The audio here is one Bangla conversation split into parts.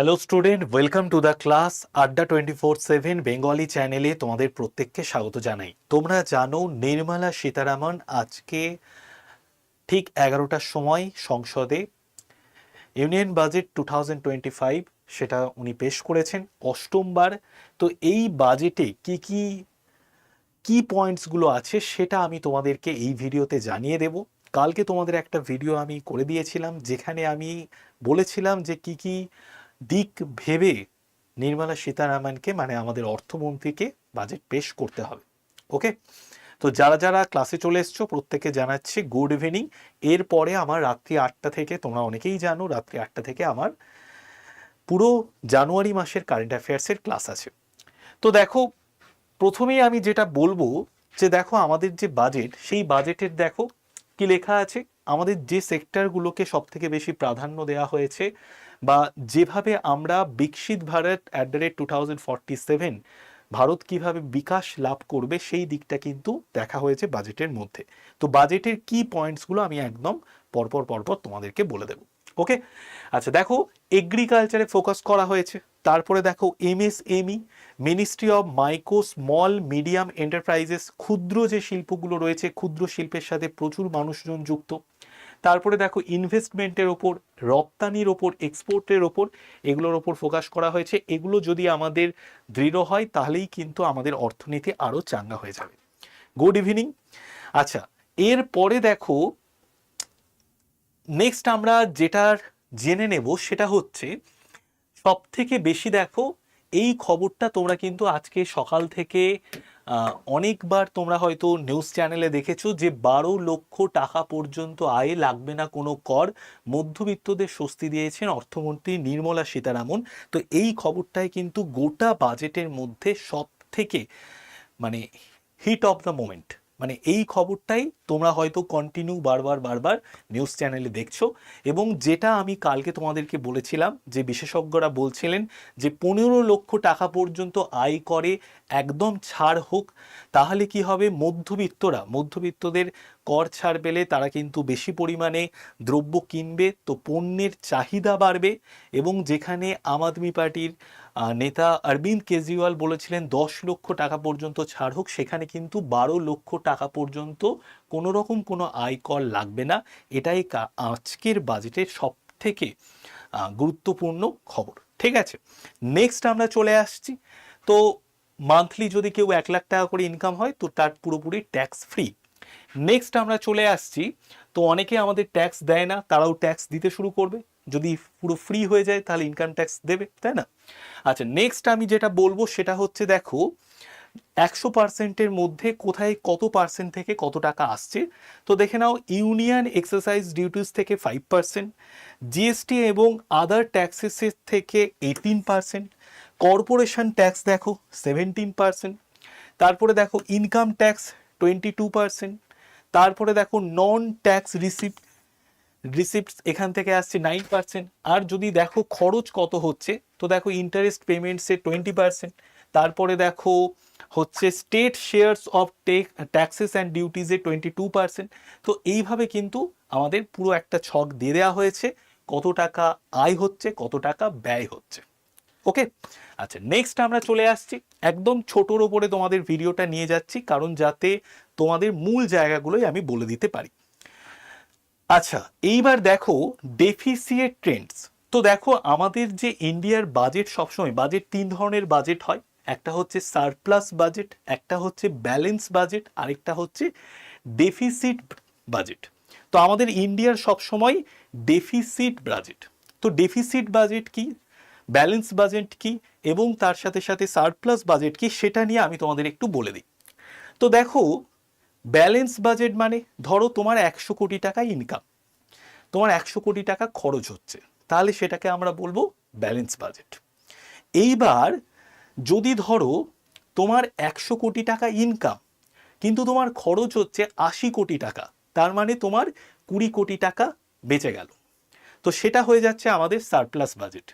Hello student welcome to the class Adda twenty four seven Bengali চ্যানেলে তোমাদের প্রত্যেককে স্বাগত জানাই। তোমরা জানো, নির্মলা সীতারামন আজকে ঠিক এগারোটার সময় সংসদে union budget two thousand twenty five সেটা উনি পেশ করেছেন অষ্টমবার তো এই বাজেটে কি কি কি পয়েন্টসগুলো আছে সেটা আমি তোমাদেরকে এই ভিডিওতে জানিয়ে দেব। কালকে তোমাদের একটা ভিডিও আমি করে দিয়েছিলাম, যেখানে আমি বলেছিলাম যে কি কি দিক ভেবে নির্মলা সীতারামনকে মানে আমাদের অর্থমন্ত্রীকে বাজেট পেশ করতে হবে। ওকে তো যারা যারা ক্লাসে চলে এসছো প্রত্যেকে জানাচ্ছি গুড ইভিনিং এরপরে আমার রাত্রি আটটা থেকে, তোমরা অনেকেই জানো, রাত্রি আটটা থেকে আমার পুরো জানুয়ারি মাসের কারেন্ট অ্যাফেয়ার্সের ক্লাস আছে। তো দেখো, প্রথমেই আমি যেটা বলব, যে দেখো আমাদের যে বাজেট সেই বাজেটের দেখো কি লেখা আছে? আমাদের যে সেক্টরগুলোকে সব থেকে বেশি প্রাধান্য দেওয়া হয়েছে বা যেভাবে আমরা Viksit Bharat at the rate two thousand forty seven Bharat কীভাবে বিকাশ লাভ করবে সেই দিকটা কিন্তু দেখা হয়েছে বাজেটের মধ্যে। তো বাজেটের কি পয়েন্টসগুলো আমি একদম পরপর পরপর তোমাদেরকে বলে দেবো। ওকে আচ্ছা দেখো এগ্রিকালচারে ফোকাস করা হয়েছে। তারপরে দেখো MSME ministry of micro small medium enterprises ক্ষুদ্র যে শিল্পগুলো রয়েছে, ক্ষুদ্র শিল্পের সাথে প্রচুর মানুষজন যুক্ত। তারপরে দেখো ইনভেস্টমেন্টের ওপর, রপ্তানির ওপর এক্সপোর্টের ওপর, এগুলোর ওপর ফোকাস করা হয়েছে। এগুলো যদি আমাদের দৃঢ় হয়, তাহলেই কিন্তু আমাদের অর্থনীতি আরও চাঙ্গা হয়ে যাবে। গুড ইভিনিং আচ্ছা এরপরে দেখো নেক্সট আমরা যেটার জেনে নেব সেটা হচ্ছে সব থেকে বেশি দেখো, এই খবরটা তোমরা কিন্তু আজকে সকাল থেকে অনেকবার তোমরা হয়তো নিউজ চ্যানেলে দেখেছ যে বারো লক্ষ টাকা পর্যন্ত আয়ে লাগবে না কোনো কর। মধ্যবিত্তদের স্বস্তি দিয়েছেন অর্থমন্ত্রী নির্মলা সীতারামন। তো এই খবরটাই কিন্তু গোটা বাজেটের মধ্যে সব থেকে মানে হিট অফ দ্য মোমেন্ট মানে এই খবরটাই তোমরা হয়তো কন্টিনিউ বারবার বারবার নিউজ চ্যানেলে দেখছ এবং যেটা আমি কালকে তোমাদেরকে বলেছিলাম যে বিশেষজ্ঞরা বলছিলেন যে পনেরো লক্ষ টাকা পর্যন্ত আয় করে একদম ছাড় হোক, তাহলে কি হবে? মধ্যবিত্তরা, মধ্যবিত্তদের কর ছাড় পেলে তারা কিন্তু বেশি পরিমাণে দ্রব্য কিনবে, তো পণ্যের চাহিদা বাড়বে এবং যেখানে আম আদমি পার্টির নেতা অরবিন্দ কেজরিওয়াল বলেছিলেন, দশ লক্ষ টাকা পর্যন্ত ছাড় হোক, সেখানে কিন্তু বারো লক্ষ টাকা পর্যন্ত কোনো রকম কোনো আয়কর লাগবে না। এটাই আজকের বাজেটের সব থেকে গুরুত্বপূর্ণ খবর। ঠিক আছে নেক্সট আমরা চলে আসছি। তো মান্থলি যদি কেউ এক লাখ টাকা করে ইনকাম হয়, তো তার পুরোপুরি ট্যাক্স ফ্রি নেক্সট আমরা চলে আসছি। তো অনেকে আমাদের ট্যাক্স দেয় না, তারাও ট্যাক্স দিতে শুরু করবে। যদি পুরো ফ্রি হয়ে যায়, তাহলে ইনকাম ট্যাক্স দেবে, তাই না? আচ্ছা নেক্সট আমি যেটা বলব সেটা হচ্ছে, দেখো, একশো পার্সেন্টের মধ্যে কোথায় কত পার্সেন্ট থেকে কত টাকা আসছে? তো দেখে নাও ইউনিয়ন এক্সারসাইজ ডিউটিস থেকে ফাইভ পার্সেন্ট জিএসটি এবং আদার ট্যাক্সেসের থেকে এইটিন পার্সেন্ট কর্পোরেশন ট্যাক্স দেখো সেভেন্টিন পার্সেন্ট তারপরে দেখো income tax twenty two percent তারপরে দেখো নন ট্যাক্স রিসিপ্ট রিসিপ্ট এখান থেকে আসছে নাইন পার্সেন্ট আর যদি দেখো খরচ কত হচ্ছে, তো দেখো ইন্টারেস্ট পেমেন্টসে টোয়েন্টি পার্সেন্ট তারপরে দেখো হচ্ছে state shares of take taxes and ডিউটিজে twenty two percent তো এইভাবে কিন্তু আমাদের পুরো একটা ছক দিয়ে দেওয়া হয়েছে, কত টাকা আয় হচ্ছে, কত টাকা ব্যয় হচ্ছে। ওকে আচ্ছা নেক্সট আমরা চলে আসছি। একদম ছোটোর ওপরে তোমাদের ভিডিওটা নিয়ে যাচ্ছি, কারণ যাতে তোমাদের মূল জায়গাগুলোই আমি বলে দিতে পারি। আচ্ছা এইবার দেখো ডেফিসিয়েট ট্রেন্ডস তো দেখো, আমাদের যে ইন্ডিয়ার বাজেট সবসময় বাজেট তিন ধরনের বাজেট হয়। একটা হচ্ছে সারপ্লাস বাজেট একটা হচ্ছে ব্যালেন্স বাজেট আরেকটা হচ্ছে ডেফিসিট বাজেট তো আমাদের ইন্ডিয়ার সবসময় ডেফিসিট বাজেট তো ডেফিসিট বাজেট কি? ব্যালেন্স বাজেট কি? এবং তার সাথে সাথে সারপ্লাস বাজেট কি? সেটা নিয়ে আমি তোমাদের একটু বলে দিই। তো দেখো ব্যালেন্স বাজেট মানে ধরো তোমার একশো কোটি টাকা ইনকাম তোমার একশো কোটি টাকা খরচ হচ্ছে, তাহলে সেটাকে আমরা বলব ব্যালেন্স বাজেট। এইবার যদি ধরো তোমার একশো কোটি টাকা ইনকাম কিন্তু তোমার খরচ হচ্ছে আশি কোটি টাকা, তার মানে তোমার কুড়ি কোটি টাকা বেঁচে গেল। তো সেটা হয়ে যাচ্ছে আমাদের সারপ্লাস বাজেট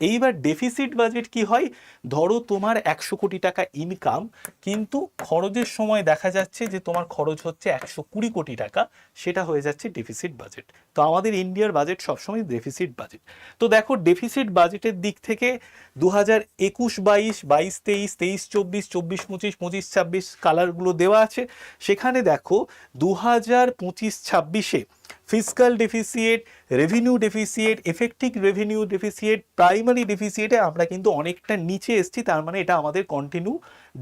এইবার ডেফিসিট বাজেট কি হয়? ধরো তোমার একশো কোটি টাকা ইনকাম কিন্তু খরচের সময় দেখা যাচ্ছে যে তোমার খরচ হচ্ছে একশো কুড়ি কোটি টাকা, সেটা হয়ে যাচ্ছে ডেফিসিট বাজেট তো আমাদের ইন্ডিয়ার বাজেট সবসময় ডেফিসিট বাজেট তো দেখো ডেফিসিট বাজেটের দিক থেকে দু হাজার একুশ বাইশ বাইশ তেইশ তেইশ চব্বিশ চব্বিশ পঁচিশ পঁচিশ ছাব্বিশ কালারগুলো দেওয়া আছে। সেখানে দেখো দু হাজার পঁচিশ ছাব্বিশে fiscal deficit revenue deficit effective revenue deficit primary ডেফিসিয়েটে আমরা কিন্তু অনেকটা নিচে এসেছি, তার মানে এটা আমাদের কন্টিনিউ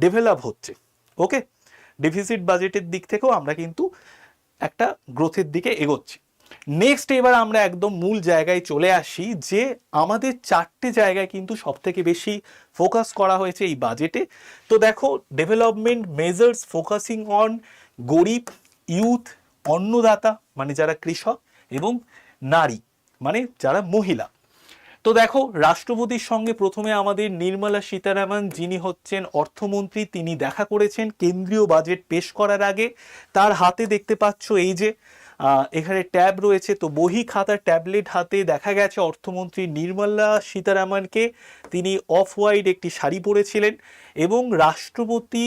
ডেভেলপ হচ্ছে। ওকে ডেফিসিট বাজেটের দিক থেকেও আমরা কিন্তু একটা গ্রোথের দিকে এগোচ্ছি। নেক্সট এবার আমরা একদম মূল জায়গায় চলে আসি, যে আমাদের চারটে জায়গায় কিন্তু সব থেকে বেশি ফোকাস করা হয়েছে এই বাজেটে তো দেখো ডেভেলপমেন্ট মেজার্স ফোকাসিং অন গরিব ইউথ অন্নদাতা মানে যারা কৃষক এবং নারী মানে যারা মহিলা। তো দেখো, রাষ্ট্রপতির সঙ্গে প্রথমে আমাদের নির্মলা সীতারামন, যিনি হচ্ছেন অর্থমন্ত্রী, তিনি দেখা করেছেন কেন্দ্রীয় বাজেট পেশ করার আগে। তার হাতে দেখতে পাচ্ছ এই যে এখানে ট্যাব রয়েছে। তো বহি খাতা, ট্যাবলেট হাতে দেখা গেছে অর্থমন্ত্রী নির্মলা সীতারামনকে। তিনি অফ হোয়াইট একটি শাড়ি পরেছিলেন এবং রাষ্ট্রপতি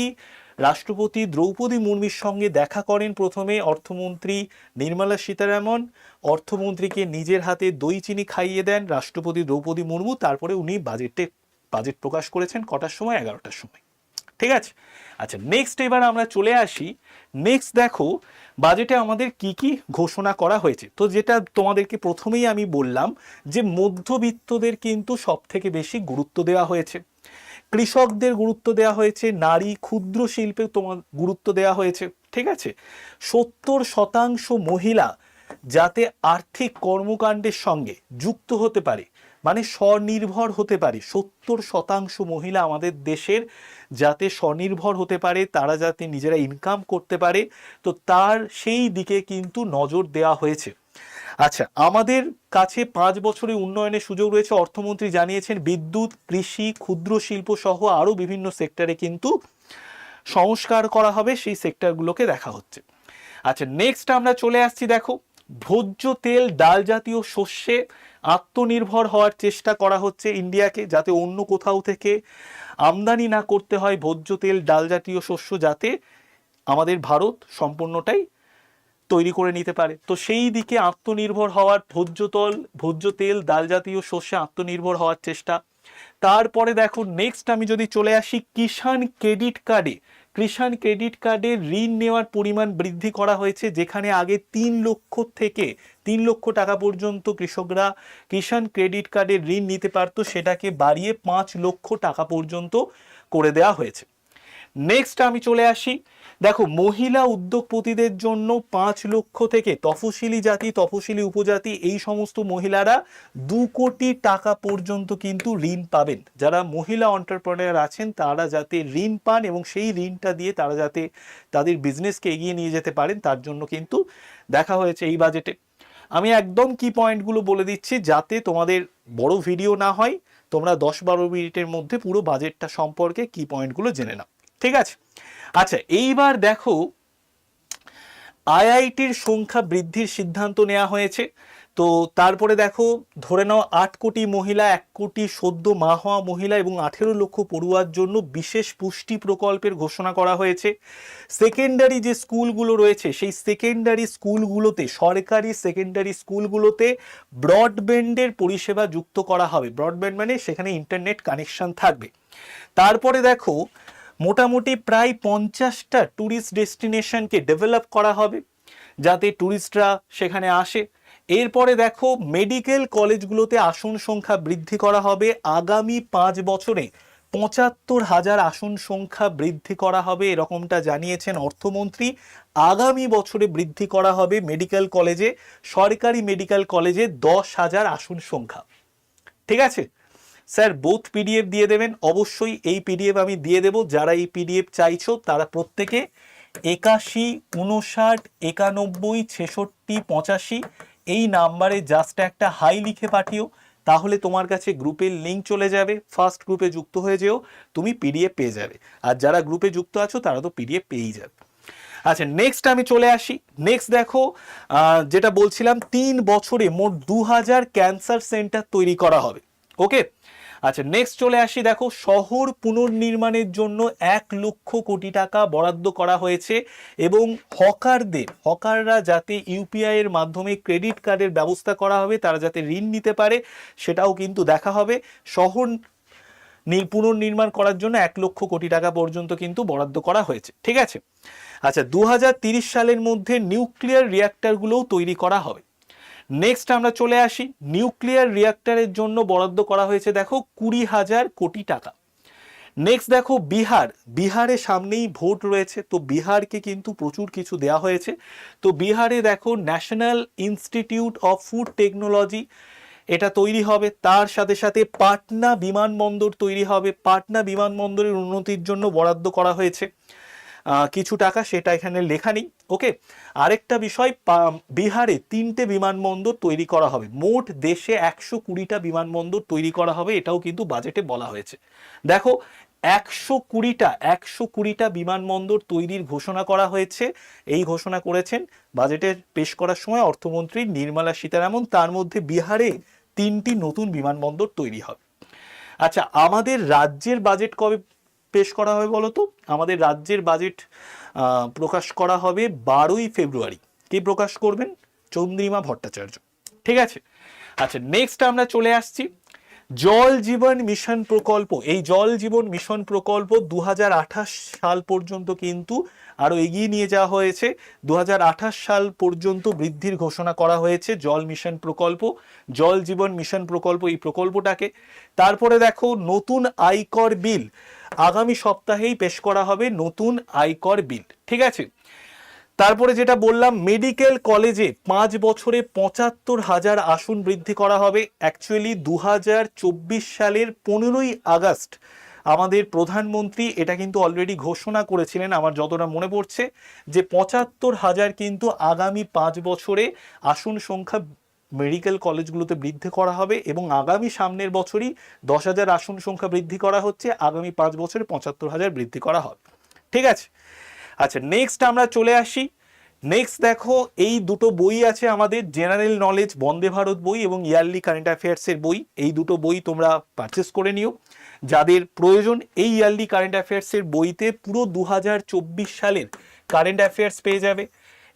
রাষ্ট্রপতি দ্রৌপদী মুর্মুর সঙ্গে দেখা করেন প্রথমে অর্থমন্ত্রী নির্মলা সীতারামন। অর্থমন্ত্রীকে নিজের হাতে দই চিনি খাইয়ে দেন রাষ্ট্রপতি দ্রৌপদী মুর্মু। তারপরে উনি বাজেটে, বাজেট প্রকাশ করেছেন কটার সময়? এগারোটার সময়। ঠিক আছে? আচ্ছা নেক্সট এবার আমরা চলে আসি। নেক্সট দেখো, বাজেটে আমাদের কি কি ঘোষণা করা হয়েছে। তো যেটা তোমাদেরকে প্রথমেই আমি বললাম যে মধ্যবিত্তদের কিন্তু সব থেকে বেশি গুরুত্ব দেওয়া হয়েছে। কৃষকদের গুরুত্ব দেওয়া হয়েছে, নারী ক্ষুদ্র শিল্পে তোমার গুরুত্ব দেওয়া হয়েছে, ঠিক আছে? সত্তর শতাংশ মহিলা যাতে আর্থিক কর্মকাণ্ডের সঙ্গে যুক্ত হতে পারে মানে স্বনির্ভর হতে পারে, সত্তর শতাংশ মহিলা আমাদের দেশের যাতে স্বনির্ভর হতে পারে, তারা যাতে নিজেরা ইনকাম করতে পারে, তো তার সেই দিকে কিন্তু নজর দেওয়া হয়েছে। আচ্ছা আমাদের কাছে পাঁচ বছরের উন্নয়নের সুযোগ রয়েছে। অর্থমন্ত্রী জানিয়েছেন, বিদ্যুৎ, কৃষি, ক্ষুদ্র শিল্প সহ আরও বিভিন্ন সেক্টরে কিন্তু সংস্কার করা হবে, সেই সেক্টরগুলোকে দেখা হচ্ছে। আচ্ছা নেক্সট আমরা চলে আসছি, দেখো, ভোজ্য তেল ডাল জাতীয় শস্যে আত্মনির্ভর হওয়ার চেষ্টা করা হচ্ছে ইন্ডিয়াকে, যাতে অন্য কোথাও থেকে আমদানি না করতে হয় ভোজ্য তেল ডাল জাতীয় শস্য, যাতে আমাদের ভারত সম্পূর্ণটাই তৈরি করে নিতে পারে। তো সেই দিকে আত্মনির্ভর হওয়ার ভোজ্য তল, ভোজ্য তেল ডাল জাতীয় শস্যে আত্মনির্ভর হওয়ার চেষ্টা। তারপরে দেখো নেক্সট আমি যদি চলে আসি কিষাণ ক্রেডিট কার্ডে। কিষাণ ক্রেডিট কার্ডে ঋণ নেওয়ার পরিমাণ বৃদ্ধি করা হয়েছে, যেখানে আগে তিন লক্ষ থেকে তিন লক্ষ টাকা পর্যন্ত কৃষকরা কিষাণ ক্রেডিট কার্ডে ঋণ নিতে পারতো, সেটাকে বাড়িয়ে পাঁচ লক্ষ টাকা পর্যন্ত করে দেওয়া হয়েছে। নেক্সট আমি চলে আসি দেখো, মহিলা উদ্যোগপতিদের জন্য পাঁচ লক্ষ থেকে তফসিলি জাতি, তফসিলি উপজাতি, এই সমস্ত মহিলারা দু কোটি টাকা পর্যন্ত কিন্তু ঋণ পাবেন। যারা মহিলা অন্টারপ্রেনার আছেন, তারা যাতে ঋণ পান এবং সেই ঋণটা দিয়ে তারা যাতে তাদের বিজনেসকে এগিয়ে নিয়ে যেতে পারেন, তার জন্য কিন্তু দেখা হয়েছে এই বাজেটে আমি একদম কি পয়েন্টগুলো বলে দিচ্ছি, যাতে তোমাদের বড় ভিডিও না হয়, তোমরা দশ বারো মিনিটের মধ্যে পুরো বাজেটটা সম্পর্কে কি পয়েন্টগুলো জেনে নাও। ঠিক আছে? আচ্ছা এইবার দেখো, আইআইটির সংখ্যা বৃদ্ধির সিদ্ধান্ত নেওয়া হয়েছে। তো তারপরে দেখো, ধরে নাও আট কোটি মহিলা, এক কোটি সদ্য মা হওয়া মহিলা এবং আঠেরো লক্ষ পড়ুয়ার জন্য বিশেষ পুষ্টি প্রকল্পের ঘোষণা করা হয়েছে। সেকেন্ডারি যে স্কুলগুলো রয়েছে, সেই সেকেন্ডারি স্কুলগুলোতে, সরকারি সেকেন্ডারি স্কুলগুলোতে ব্রডব্যান্ডের পরিষেবা যুক্ত করা হবে। ব্রডব্যান্ড মানে সেখানে ইন্টারনেট কানেকশন থাকবে। তারপরে দেখো মোটামুটি প্রায় পঞ্চাশটা ট্যুরিস্ট ডেস্টিনেশনকে ডেভেলপ করা হবে, যাতে ট্যুরিস্টরা সেখানে আসে। এরপরে দেখো মেডিকেল কলেজগুলোতে আসন সংখ্যা বৃদ্ধি করা হবে। আগামী পাঁচ বছরে পঁচাত্তর হাজার আসন সংখ্যা বৃদ্ধি করা হবে, এরকমটা জানিয়েছেন অর্থমন্ত্রী। আগামী বছরে বৃদ্ধি করা হবে মেডিকেল কলেজে সরকারি মেডিকেল কলেজে দশ হাজার আসন সংখ্যা। ঠিক আছে? স্যার বোথ পিডিএফ দিয়ে দেবেন। অবশ্যই এই পিডিএফ আমি দিয়ে দেব। যারা এই পিডিএফ চাইছো, তারা প্রত্যেকে একাশি, উনষাট, একানব্বই, ছেষট্টি, পঁচাশি এই নাম্বারে জাস্ট একটা হাই লিখে পাঠিও। তাহলে তোমার কাছে গ্রুপের লিঙ্ক চলে যাবে। ফার্স্ট গ্রুপে যুক্ত হয়ে যেও, তুমি পিডিএফ পেয়ে যাবে। আর যারা গ্রুপে যুক্ত আছো, তারা তো পিডিএফ পেয়েই যাবে। আচ্ছা নেক্সট আমি চলে আসি। নেক্সট দেখো যেটা বলছিলাম, তিন বছরে মোট দু হাজার ক্যান্সার সেন্টার তৈরি করা হবে। ওকে আচ্ছা নেক্সট চলে আসি, দেখো, শহর পুনর্নির্মাণের জন্য এক লক্ষ কোটি টাকা বরাদ্দ করা হয়েছে এবং হকারদের, হকাররা যাতে ইউপিআই এর মাধ্যমে ক্রেডিট কার্ডের ব্যবস্থা করা হবে, তারা যাতে ঋণ নিতে পারে, সেটাও কিন্তু দেখা হবে। শহর পুনর্নির্মাণ করার জন্য এক লক্ষ কোটি টাকা পর্যন্ত কিন্তু বরাদ্দ করা হয়েছে, ঠিক আছে? আচ্ছা দু সালের মধ্যে নিউক্লিয়ার রিয়াক্টরগুলোও তৈরি করা হবে। নেক্সট আমরা চলে আসি। নিউক্লিয়ার রিয়াক্টরের জন্য বরাদ্দ করা হয়েছে, দেখো, কুড়ি হাজার কোটি টাকা। নেক্সট দেখো, বিহার। বিহারে সামনেই ভোট রয়েছে, তো বিহারকে কিন্তু প্রচুর কিছু দেওয়া হয়েছে। তো বিহারে দেখো national institute of food technology এটা তৈরি হবে, তার সাথে সাথে পাটনা বিমানবন্দর তৈরি হবে। পাটনা বিমানবন্দরের উন্নতির জন্য বরাদ্দ করা হয়েছে। কিছু টাকা সেটা এখানে লেখা নেই ওকে আরেকটা বিষয় বিহারে তিনটে বিমানবন্দর তৈরি করা হবে। মোট দেশে একশো কুড়িটা বিমানবন্দর তৈরি করা হবে, এটাও কিন্তু বাজেটে বলা হয়েছে। দেখো, একশো কুড়িটা একশো কুড়িটা বিমানবন্দর তৈরির ঘোষণা করা হয়েছে। এই ঘোষণা করেছেন বাজেটের পেশ করার সময় অর্থমন্ত্রী নির্মলা সীতারামন। তার মধ্যে বিহারে তিনটি নতুন বিমানবন্দর তৈরি হবে। আচ্ছা আমাদের রাজ্যের বাজেট কবে পেশ করা হবে বলো তো আমাদের রাজ্যের বাজেট প্রকাশ করা হবে বারোই ফেব্রুয়ারি। কে প্রকাশ করবেন? চন্দ্রিমা ভট্টাচার্য। ঠিক আছে? আচ্ছা নেক্সট আমরা চলে আসছি। জল জীবন মিশন প্রকল্প। এই জল জীবন মিশন প্রকল্প দু সাল পর্যন্ত কিন্তু আরও এগিয়ে নিয়ে যাওয়া হয়েছে। দু হাজার আঠাশ সাল পর্যন্ত বৃদ্ধির ঘোষণা করা হয়েছে জল মিশন প্রকল্প, জল জীবন মিশন প্রকল্প, এই প্রকল্পটাকে। তারপরে দেখো, নতুন আয়কর বিল। আগামী সপ্তাহেই পেশ করা হবে নতুন আয়কর বিল, ঠিক আছে? তারপরে যেটা বললাম, মেডিকেল কলেজে পাঁচ বছরে পঁচাত্তর হাজার আসন বৃদ্ধি করা হবে। অ্যাকচুয়ালি দু হাজার চব্বিশ সালের পনেরোই আগস্ট আমাদের প্রধানমন্ত্রী এটা কিন্তু অলরেডি ঘোষণা করেছিলেন, আমার যতটা মনে পড়ছে, যে পঁচাত্তর হাজার কিন্তু আগামী পাঁচ বছরে আসন সংখ্যা মেডিকেল কলেজগুলোতে বৃদ্ধি করা হবে এবং আগামী সামনের বছরই দশ হাজার আসন সংখ্যা বৃদ্ধি করা হচ্ছে, আগামী পাঁচ বছরে পঁচাত্তর হাজার বৃদ্ধি করা হবে। ঠিক আছে? আচ্ছা নেক্সট আমরা চলে আসি। নেক্সট দেখো, এই দুটো বই আছে আমাদের জেনারেল নলেজ বন্দে ভারত বই এবং ইয়ারলি কারেন্ট অ্যাফেয়ার্সের বই। এই দুটো বই তোমরা পারচেস করে নিও। যাদের প্রয়োজন, এই ইয়ারলি কারেন্ট অ্যাফেয়ার্সের বইতে পুরো দু হাজার চব্বিশ সালের কারেন্ট অ্যাফেয়ার্স পেয়ে যাবে।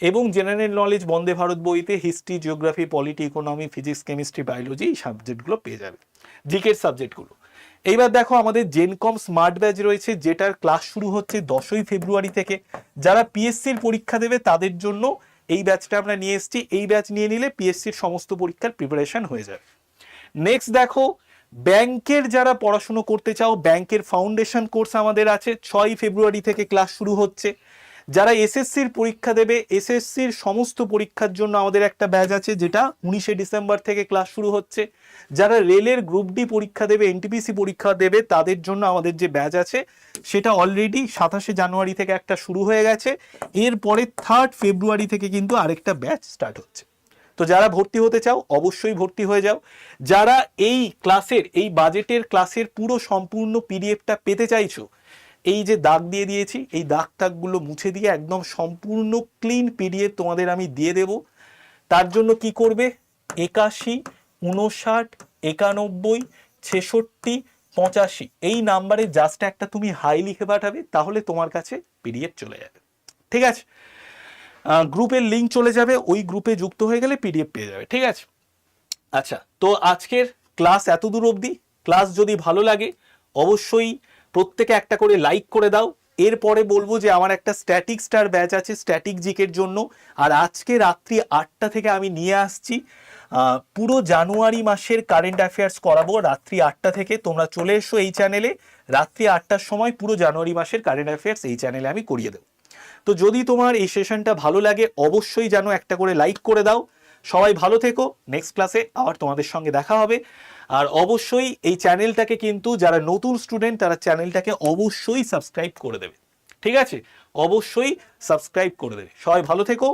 এবং জেনারেল নলেজ বন্দে ভারত বইতে history geography polity economy physics chemistry biology এই সাবজেক্টগুলো পেয়ে যাবে। জিকের সাবজেক্টগুলো এইবার দেখো আমাদের জেনকম স্মার্ট ব্যাচ রয়েছে, যেটার ক্লাস শুরু হচ্ছে দশই ফেব্রুয়ারি থেকে। যারা পিএসসির পরীক্ষা দেবে তাদের জন্য এই ব্যাচটা আমরা নিয়ে এসেছি। এই ব্যাচ নিয়ে নিলে পিএসসির সমস্ত পরীক্ষার প্রিপারেশন হয়ে যাবে। নেক্সট দেখো, ব্যাংকের যারা পড়াশুনো করতে চাও, ব্যাংকের ফাউন্ডেশন কোর্স আমাদের আছে। ছয় ফেব্রুয়ারি থেকে ক্লাস শুরু হচ্ছে। যারা এসএসসির পরীক্ষা দেবে, এসএসসির সমস্ত পরীক্ষার জন্য আমাদের একটা ব্যাচ আছে যেটা উনিশে ডিসেম্বর থেকে ক্লাস শুরু হচ্ছে। যারা রেলের গ্রুপ ডি পরীক্ষা দেবে, এনটিপিসি পরীক্ষা দেবে, তাদের জন্য আমাদের যে ব্যাচ আছে, সেটা অলরেডি সাতাশে জানুয়ারি থেকে একটা শুরু হয়ে গেছে। এরপরে থার্ড ফেব্রুয়ারি থেকে কিন্তু আরেকটা ব্যাচ স্টার্ট হচ্ছে। তো যারা ভর্তি হতে চাও, অবশ্যই ভর্তি হয়ে যাও। যারা এই ক্লাসের এই বাজেটের ক্লাসের পুরো সম্পূর্ণ পিডিএফটা পেতে চাইছো এই যে দাগ দিয়ে দিয়েছি, এই দাগ টাগগুলো মুছে দিয়ে একদম সম্পূর্ণ ক্লিন পিডিএফ তোমাদের আমি দিয়ে দেব। তার জন্য কি করবে? একাশি উনষাট একানব্বই, ছেষট্টি, পঁচাশি। এই নাম্বারে জাস্ট একটা তুমি হাই লিখে পাঠাবে, তাহলে তোমার কাছে পিডিএফ চলে যাবে। ঠিক আছে? গ্রুপের লিঙ্ক চলে যাবে, ওই গ্রুপে যুক্ত হয়ে গেলে পিডিএফ পেয়ে যাবে। ঠিক আছে? আচ্ছা তো আজকের ক্লাস এত দূর অবধি। ক্লাস যদি ভালো লাগে, অবশ্যই প্রত্যেকে একটা করে লাইক করে দাও। এরপরে বলব যে আমার একটা স্ট্যাটিক স্টার ব্যাচ আছে স্ট্যাটিক জিকের জন্য। আর আজকে রাত্রি আটটা থেকে আমি নিয়ে আসছি। পুরো জানুয়ারি মাসের কারেন্ট অ্যাফেয়ার্স করাবো রাত্রি আটটা থেকে। তোমরা চলে এসো এই চ্যানেলে রাত্রি আটটার সময় পুরো জানুয়ারি মাসের কারেন্ট অ্যাফেয়ার্স এই চ্যানেলে আমি করিয়ে দেবো। তো যদি তোমার এই সেশনটা ভালো লাগে, অবশ্যই যেন একটা করে লাইক করে দাও। সবাই ভালো থেকো। নেক্সট ক্লাসে আবার তোমাদের সঙ্গে দেখা হবে। আর অবশ্যই এই চ্যানেলটাকে কিন্তু যারা নতুন স্টুডেন্ট, তারা চ্যানেলটাকে অবশ্যই সাবস্ক্রাইব করে দেবে। ঠিক আছে? অবশ্যই সাবস্ক্রাইব করে দেবে। সবাই ভালো থেকো।